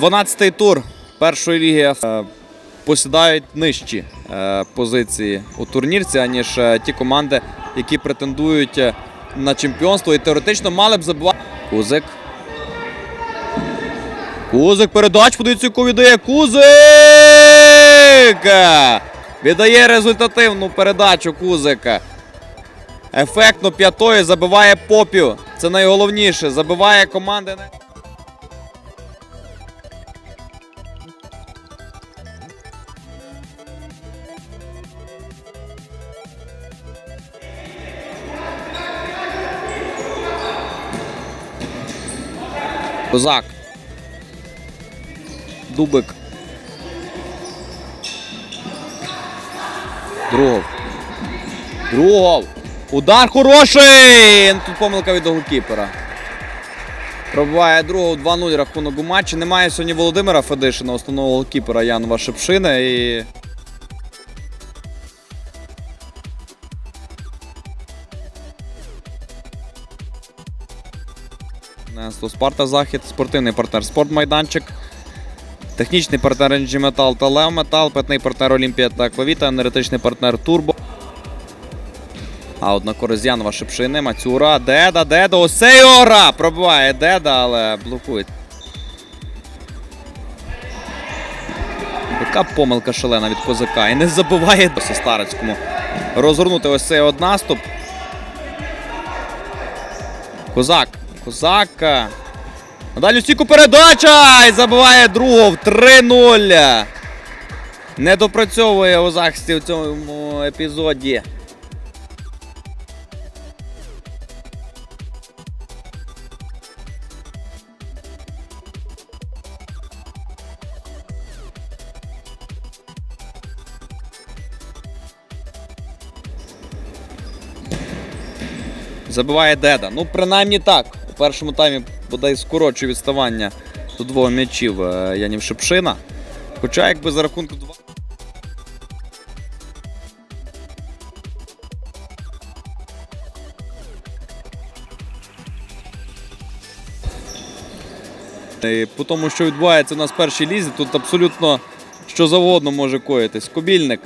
12-й тур першої ліги е, посідають нижчі е, позиції у турнірці, аніж е, ті команди, які претендують на чемпіонство і теоретично мали б забивати. Кузик. Кузик передач подивіться, віддає Кузик! Віддає результативну передачу Кузика. Ефектно п'ятою забиває попів. Це найголовніше. Забиває команди. Козак. Дубик. Другов. Другов. Удар хороший! Тут помилка від голкіпера. Пробиває другого 2-0 рахунок у матчі. Немає сьогодні Володимира Федишина, основного голкіпера Янова Шепшина. І... Несто Спарта Захід, спортивний партнер Спортмайданчик. Технічний партнер NG Метал та Лев Метал, питний партнер Олімпія та Аквавіта, енергетичний партнер Турбо. А от на користь Янова Шепшини, Мацюра, Деда, Деда, Осейора! Пробиває Деда, але блокує. Яка помилка шалена від козака. І не забиває досі Старецькому. Розгорнути ось цей наступ. Козак. Козак. А Далі стійку передача! І забиває другого в 3-0. Не допрацьовує у захисті в цьому епізоді. Забиває Деда. Ну, принаймні так. Першому таймі бодай скорочує відставання до двох м'ячів е, Янів Шепшина. Хоча, якби за рахунку 2. По тому, що відбувається у нас в лізі, тут абсолютно що завгодно може коїтись. Кобільник.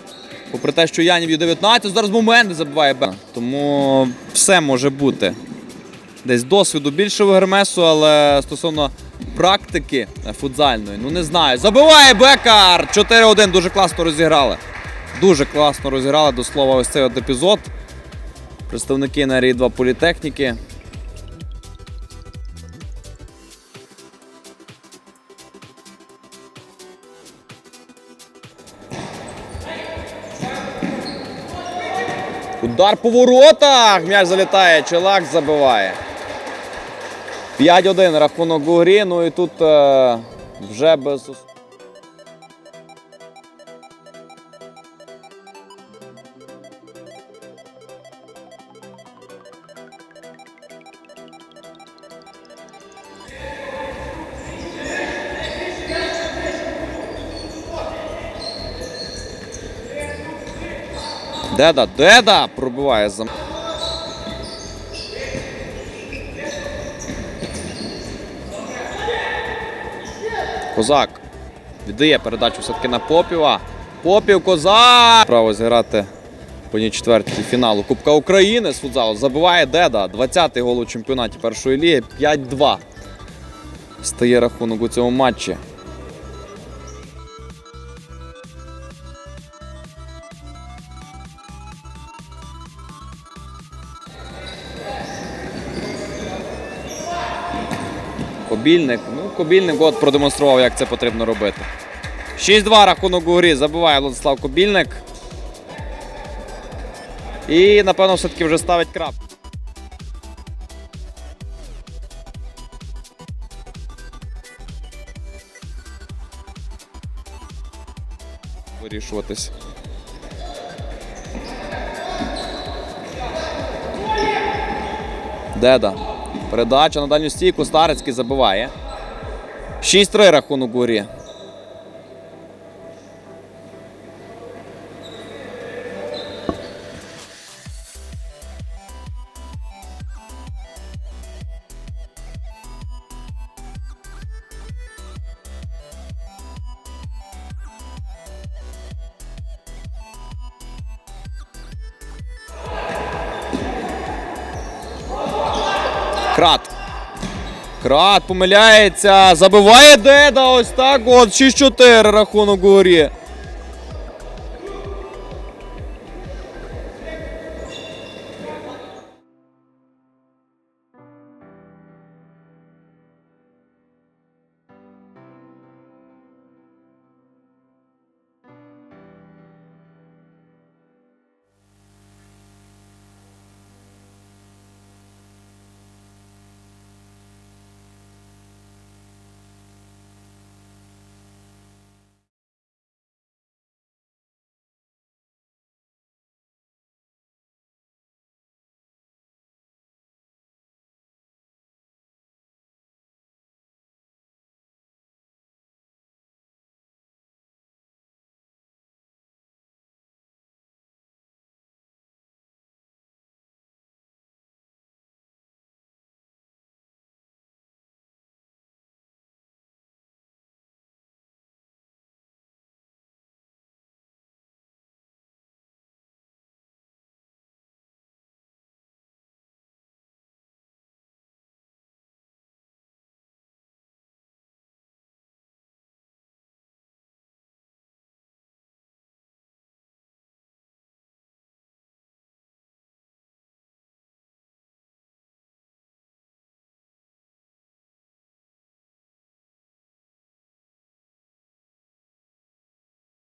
Попри те, що Янів є 19, зараз момент не забиває Б. Тому все може бути. Десь досвіду більше у Гермесу, але стосовно практики футзальної, ну не знаю. Забиває Бекар! 4-1. Дуже класно розіграли. Дуже класно розіграли до слова ось цей от епізод. Представники на 2 політехніки. Удар по воротах! М'яч залітає, Челак забиває. 5-1 рахунок у. Ну і тут е, вже без. Деда, деда! Пробиває за. Козак віддає передачу все-таки на Попіва. Попів Козак! Право зіграти по ній четвертій фіналу Кубка України з футзалу. Забиває Деда. 20-й гол у чемпіонаті першої ліги. 5-2. Стає рахунок у цьому матчі. Кобільник. Ну, Кобільник от продемонстрував, як це потрібно робити. 6-2 рахунок у грі. Забиває Владислав Кобільник. І, напевно, все-таки вже ставить крап. Вирішуватись. Деда. Передача на дальню стійку. Старецький забиває. 6-3 рахунок у грі. Крат. Крат помиляється. Забиває Деда. Ось так. От 6-4 рахунок у горі.